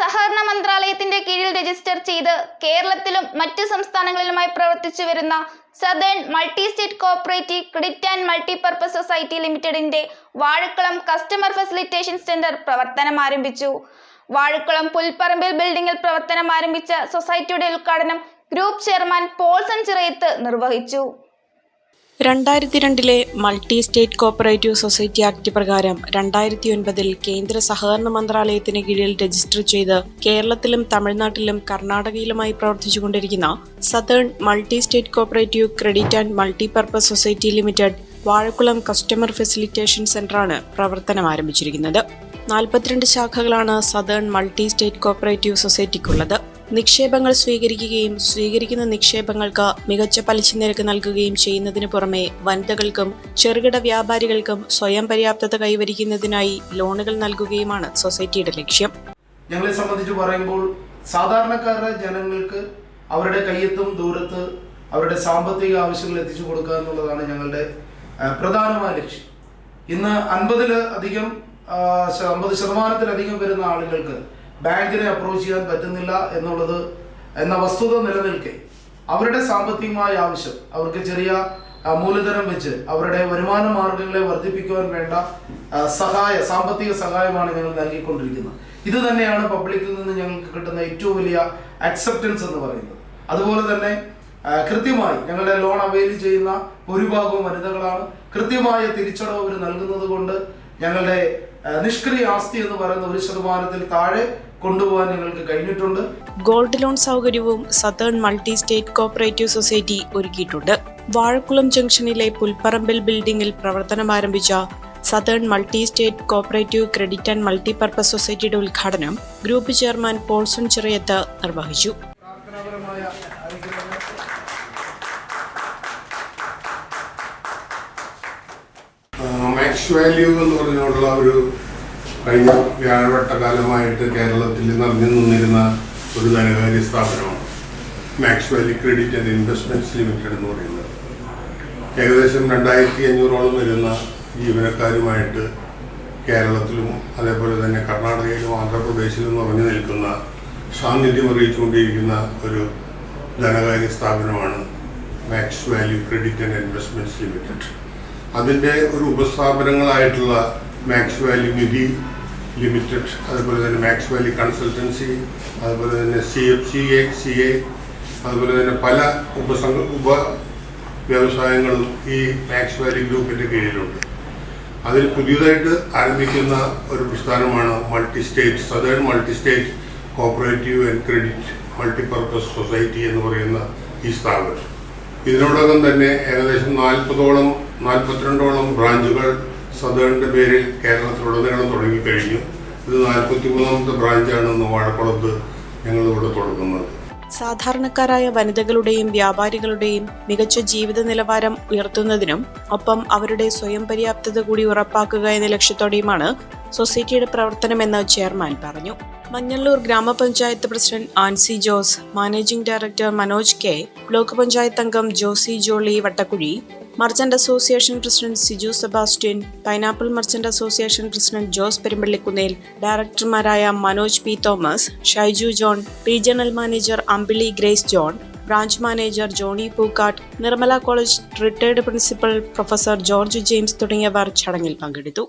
സഹകരണ മന്ത്രാലയത്തിന്റെ കീഴിൽ രജിസ്റ്റർ ചെയ്ത് കേരളത്തിലും മറ്റ് സംസ്ഥാനങ്ങളിലുമായി പ്രവർത്തിച്ചു വരുന്ന southern multi state cooperative credit and multipurpose society ലിമിറ്റഡിന്റെ വാഴക്കുളം കസ്റ്റമർ ഫെസിലിറ്റേഷൻ സെന്റർ പ്രവർത്തനം ആരംഭിച്ചു. വാഴക്കുളം പുൽപ്പറമ്പിൽ ബിൽഡിംഗിൽ പ്രവർത്തനം ആരംഭിച്ച സൊസൈറ്റിയുടെ ഉദ്ഘാടനം ഗ്രൂപ്പ് ചെയർമാൻ പോൾസൺ ചിറയത്ത് നിർവഹിച്ചു. രണ്ടായിരത്തി രണ്ടിലെ multi state cooperative society act പ്രകാരം രണ്ടായിരത്തി ഒൻപതിൽ കേന്ദ്ര സഹകരണ മന്ത്രാലയത്തിന് കീഴിൽ രജിസ്റ്റർ ചെയ്ത് കേരളത്തിലും തമിഴ്നാട്ടിലും കർണാടകയിലുമായി പ്രവർത്തിച്ചുകൊണ്ടിരിക്കുന്ന southern multi state cooperative credit and multi multipurpose society limited Vazhakulam customer facilitation സെന്ററാണ് പ്രവർത്തനം ആരംഭിച്ചിരിക്കുന്നത്. നാൽപ്പത്തിരണ്ട് ശാഖകളാണ് സതേൺ മൾട്ടി സ്റ്റേറ്റ് കോപ്പറേറ്റീവ് സൊസൈറ്റിക്കുള്ളത്. നിക്ഷേപങ്ങൾ സ്വീകരിക്കുകയും സ്വീകരിക്കുന്ന നിക്ഷേപങ്ങൾക്ക് മികച്ച പലിശ നിരക്ക് നൽകുകയും ചെയ്യുന്നതിനു പുറമെ വനിതകൾക്കും ചെറുകിട വ്യാപാരികൾക്കും സ്വയം പര്യാപ്തത കൈവരിക്കുന്നതിനായി ലോണുകൾ നൽകുകയുമാണ് സൊസൈറ്റിയുടെ ലക്ഷ്യം. ഞങ്ങളെ സംബന്ധിച്ച് പറയുമ്പോൾ സാധാരണക്കാരുടെ ജനങ്ങൾക്ക് അവരുടെ കയ്യെത്തും ദൂരത്ത് അവരുടെ സാമ്പത്തിക ആവശ്യങ്ങൾ എത്തിച്ചു കൊടുക്കുക എന്നുള്ളതാണ് ഞങ്ങളുടെ പ്രധാനമായ ലക്ഷ്യം. ഇന്ന് അൻപതിൽ അധികം അമ്പത് ശതമാനത്തിലധികം വരുന്ന ആളുകൾക്ക് ബാങ്കിനെ അപ്രോച്ച് ചെയ്യാൻ പറ്റുന്നില്ല എന്നുള്ളത് എന്ന വസ്തുത നിലനിൽക്കെ. അവരുടെ സാമ്പത്തികമായ ആവശ്യം അവർക്ക് ചെറിയ മൂലധനം വെച്ച് അവരുടെ വരുമാന മാർഗങ്ങളെ വർദ്ധിപ്പിക്കുവാൻ വേണ്ട സഹായ സാമ്പത്തിക സഹായമാണ് ഞങ്ങൾ നൽകിക്കൊണ്ടിരിക്കുന്നത്. ഇത് തന്നെയാണ് പബ്ലിക്കിൽ നിന്ന് ഞങ്ങൾക്ക് കിട്ടുന്ന ഏറ്റവും വലിയ അക്സെപ്റ്റൻസ് എന്ന് പറയുന്നത്. അതുപോലെ തന്നെ കൃത്യമായി ഞങ്ങളുടെ ലോൺ അവൈൽ ചെയ്യുന്ന ഭൂരിഭാഗവും വനിതകളാണ്. കൃത്യമായ തിരിച്ചടവ് അവർ നൽകുന്നത് കൊണ്ട് ഞങ്ങളുടെ നിഷ്ക്രിയ ആസ്തി എന്ന് പറയുന്ന ഒരു ശതമാനത്തിൽ താഴെ കൊണ്ടുപോകാൻ ഞങ്ങൾക്ക് കഴിഞ്ഞിട്ടുണ്ട്. ഗോൾഡ് ലോൺ സൗകര്യവും southern multi state cooperative society ഒരുക്കിയിട്ടുണ്ട്. വാഴക്കുളം ജംഗ്ഷനിലെ പുൽപ്പറമ്പിൽ ബിൽഡിംഗിൽ പ്രവർത്തനം ആരംഭിച്ച southern multi state cooperative credit and multi multipurpose സൊസൈറ്റിയുടെ ഉദ്ഘാടനം ഗ്രൂപ്പ് ചെയർമാൻ പോൾസൺ ചെറിയത്ത് നിർവഹിച്ചു. മാക്സ് വാല്യൂ എന്ന് പറഞ്ഞുകൊണ്ടുള്ള ഒരു കഴിഞ്ഞ വ്യാഴവട്ടകാലമായിട്ട് കേരളത്തിൽ നിറഞ്ഞു നിന്നിരുന്ന ഒരു ധനകാര്യ സ്ഥാപനമാണ് Max Value credit and investments limited എന്ന് പറയുന്നത്. ഏകദേശം രണ്ടായിരത്തി അഞ്ഞൂറോളം വരുന്ന ജീവനക്കാരുമായിട്ട് കേരളത്തിലും അതേപോലെ തന്നെ കർണാടകയിലും ആന്ധ്രാപ്രദേശിലും നിറഞ്ഞു നിൽക്കുന്ന സാന്നിധ്യം അറിയിച്ചുകൊണ്ടിരിക്കുന്ന ഒരു ധനകാര്യ സ്ഥാപനമാണ് Max Value credit and investments limited. അതിന്റെ ഒരു ഉപസ്ഥാപനങ്ങളായിട്ടുള്ള മാക്സ് വാലി നിധി ലിമിറ്റഡ് അതുപോലെ തന്നെ മാക്സ് വാലി കൺസൾട്ടൻസി അതുപോലെ തന്നെ C F C A C A അതുപോലെ തന്നെ പല ഉപസംഘ ഉപ വ്യവസായങ്ങളും ഈ മാക്സ് വാലി ഗ്രൂപ്പിന്റെ കീഴിലുണ്ട്. അതിൽ പുതിയതായിട്ട് ആരംഭിക്കുന്ന ഒരു പ്രസ്ഥാനമാണ് multi state southern multi state cooperative and credit multipurpose society എന്ന് പറയുന്ന ഈ സ്ഥാപനം. ഇതിനോടകം തന്നെ ഏകദേശം നാൽപ്പതോളം നാൽപ്പത്തിരണ്ടോളം ബ്രാഞ്ചുകൾ സദേണിന്റെ പേരിൽ കേരളത്തിലുടനീളം തുടങ്ങിക്കഴിഞ്ഞു ഇത് നാൽപ്പത്തി മൂന്നാമത്തെ ബ്രാഞ്ചാണ് ഇന്ന് വാഴക്കുളത്ത് ഞങ്ങളിവിടെ തുടങ്ങുന്നത്. സാധാരണക്കാരായ വനിതകളുടെയും വ്യാപാരികളുടെയും മികച്ച ജീവിത നിലവാരം ഉയർത്തുന്നതിനും ഒപ്പം അവരുടെ സ്വയം പര്യാപ്തത കൂടി ഉറപ്പാക്കുക എന്ന ലക്ഷ്യത്തോടെയുമാണ് സൊസൈറ്റിയുടെ പ്രവർത്തനമെന്ന് ചെയർമാൻ പറഞ്ഞു. Manjalloor grama panchayat president Ancy Jose managing director Manoj K block panchayat അംഗം Josy Jolly Vattakuzhy merchant association president Siju Sebastian pineapple merchant association president Jose Perumpallikunnel ഡയറക്ടർമാരായ Manoj P Thomas Shyju John regional manager Ambili Grace John branch manager Johny Pookkatt Nirmala college retired principal professor George James തുടങ്ങിയവർ ചടങ്ങിൽ പങ്കെടുത്തു.